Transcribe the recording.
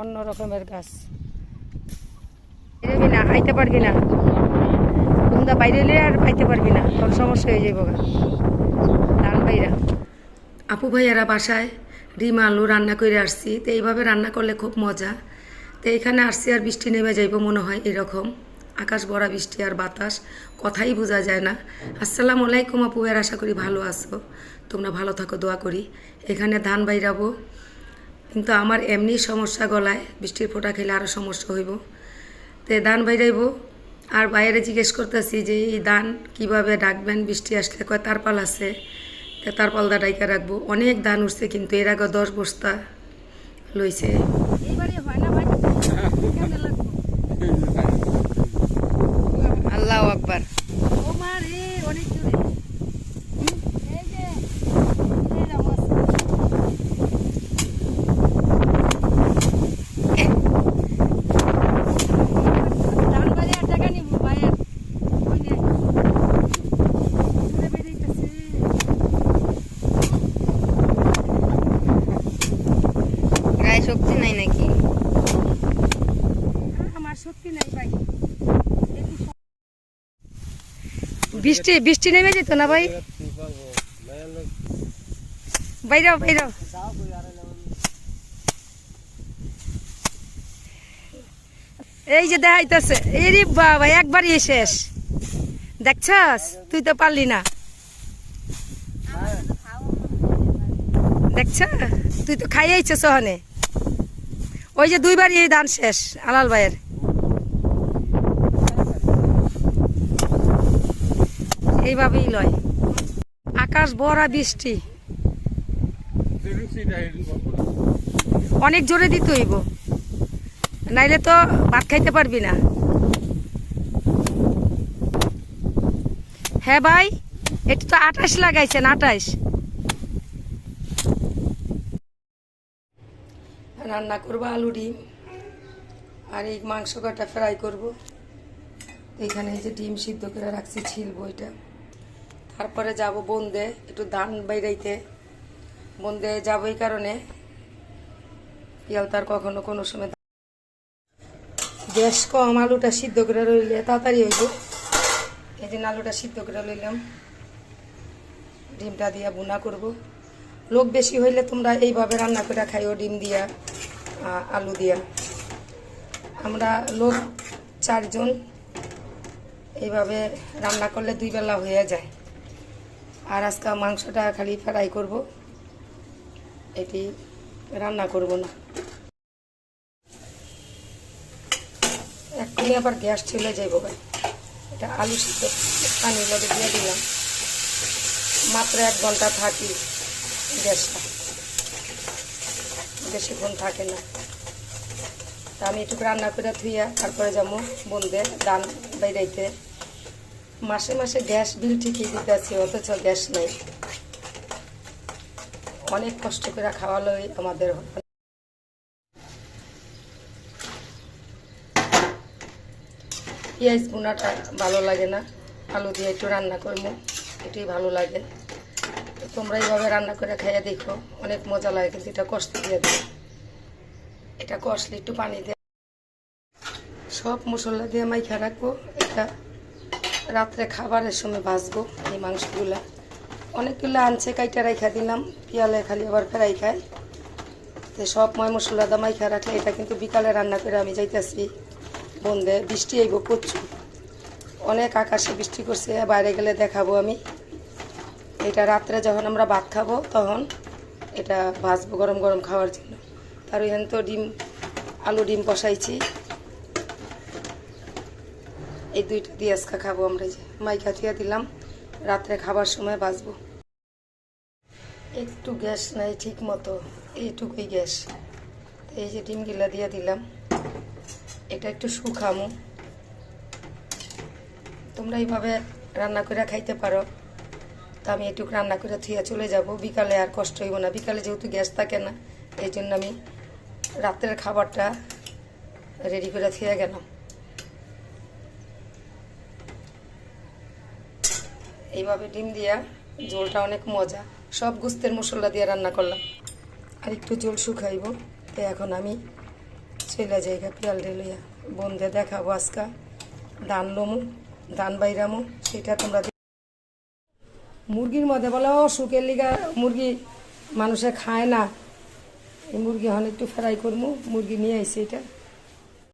অন্য রকমের গাছ। যাবি না আইতে পারবি না। তোমরা বাইরে এলে আর পাইতে পারবি না তোর সমস্যা হয়ে যাব ধান বাইরা আপু ভাইয়ারা বাসায় ডিম আলু রান্না করে আসছি। তো এইভাবে রান্না করলে খুব মজা। তো এখানে আসছি আর বৃষ্টি নেমে যাইব মনে হয় এরকম। আকাশ ভরা বৃষ্টি আর বাতাস কথাই বোঝা যায় না। আসসালামু আলাইকুম আপু ভাইয়ার আশা করি ভালো আছো। তোমরা ভালো থাকো দোয়া করি। এখানে ধান বাইরাবো কিন্তু আমার এমনি সমস্যা গলায় বৃষ্টির ফোঁটা খেলে আরও সমস্যা হইব। তো ধান বাইরাইব আর বাইরে জিজ্ঞেস করতেছি যে, এই ধান কীভাবে ডাকবেন? বৃষ্টি আসলে কয় তারপাল আছে। তারপালদা ডাইকা রাখব। অনেক ধান উঠছে, কিন্তু এর আগে দশ বস্তা লইছে। আল্লাহ আকবার। শক্তি নাই নাকি? আমার শক্তি নাই ভাই। বৃষ্টি বৃষ্টি নেমে যেত না ভাই? বাইরাও বাইরাও এই যে দেখাইতেছে এরি বাবা একবারই শেষ। দেখছস? তুই তো পারলি না। দেখছ তুই তো খাইয়েছ সহনে ওই যে দুইবারই এই দান শেষ আলাল ভাইয়ের। এইভাবেই লয়। আকাশ ভরা বৃষ্টি। অনেক জোরে দিতে হইব। নাইলে তো ভাত খাইতে পারবি না। হ্যাঁ ভাই, এটা তো আঠাশ লাগাইছেন আঠাশ রান্না করব, আলু ডিম আর এই মাংস কাটা ফ্রাই করব। এখানে এই যে ডিম সিদ্ধ করে রাখছি, ছিলবো এটা। তারপরে যাব বন্দে, একটু ধান বাইরাইতে। বন্দে যাব এই কারণে। পিয়াল তার কখনো কোনো সময় গ্যাস কম আলুটা সিদ্ধ করে রইলে তাড়াতাড়ি হইব। এই দিন আলুটা সিদ্ধ করে লইলাম। ডিমটা দিয়া বুনা করব। লোক বেশি হইলে তোমরা এইভাবে রান্না করে খাইও, ডিম দিয়া। আলু দিয়া। আমরা লোক চারজন এইভাবে রান্না করলে দুই বেলা হয়ে যায়। আর আজকে মাংসটা খালি ফ্রাই করব। এটি রান্না করব না। এক্ষুনি আবার গ্যাস চলে যাইব ভাই। এটা আলু সিদ্ধ। পানি লগে দিয়ে দিলাম। মাত্র এক ঘণ্টা থাকি গ্যাসটা। বেশিক্ষণ থাকে না। তা আমি একটু রান্না করে থুইয়া তারপরে যাব বন্ধে দান বাইরাইতে মাসে মাসে গ্যাস বিল ঠিকই দিতে আছি অথচ গ্যাস নেই। অনেক কষ্ট করে খাওয়ালোই আমাদের। পেঁয়াজ বোনাটা ভালো লাগে না। আলু দিয়ে একটু রান্না করব, এটাই ভালো লাগে। তোমরা এইভাবে রান্না করে খাইয়ে দেখো, অনেক মজা লাগে, কিন্তু এটা কষ্ট দিয়ে দেবে এটা কষলে একটু পানি দিয়ে সব মশলা দিয়ে মাইখা রাখব। এটা রাত্রে খাবারের সময় ভাজবো এই মাংসগুলা। অনেকগুলো আনছে, কাইটা রাইখা দিলাম, পিয়ালে খালি আবার ফেরাই খাই। তো সব ময় মশলা দা মাইখা রাখলে এটা কিন্তু বিকালে রান্না করে আমি যাইতেছি। বন্ধে বৃষ্টি আইব প্রচুর। অনেক আকাশে বৃষ্টি করছে, বাইরে গেলে দেখাবো আমি। এটা রাত্রে যখন আমরা ভাত খাব, তখন এটা ভাজবো গরম গরম খাওয়ার জন্য। তার ওইখানে তো ডিম, আলু ডিম বসাইছি। এই দুইটা দিয়ে আজকে খাব আমরা যে মাইকা থিয়া দিলাম, রাত্রে খাবার সময় বাঁচবো একটু গ্যাস নাই ঠিক মতো, এইটুকুই গ্যাস। এই যে ডিমগুলা দিয়ে দিলাম, এটা একটু শুকামো। তোমরা এইভাবে রান্না করে খাইতে পারো। তা আমি একটু রান্না করে থুয়ে চলে যাব। বিকালে আর কষ্ট হইব না। বিকালে যেহেতু গ্যাস থাকে না, এই জন্য আমি রাত্রের খাবারটা রেডি করে থুয়ে গেলাম। এইভাবে ডিম দিয়া ঝোলটা অনেক মজা। সব গুস্তের মশলা দিয়ে রান্না করলাম। আর একটু ঝোল শুকাইব। তো এখন আমি চলে যাইগা পিয়াল ঢেলিয়া বন্ধে দেখাবো আজকা। দান লমু দান বাইরামু, সেটা তোমরা মুরগির মধ্যে বলে অসুখের লিগা মুরগি মানুষে খায় না। এই মুরগি হন একটু ফ্রাই করব মুরগি নিয়ে আইসি এটা।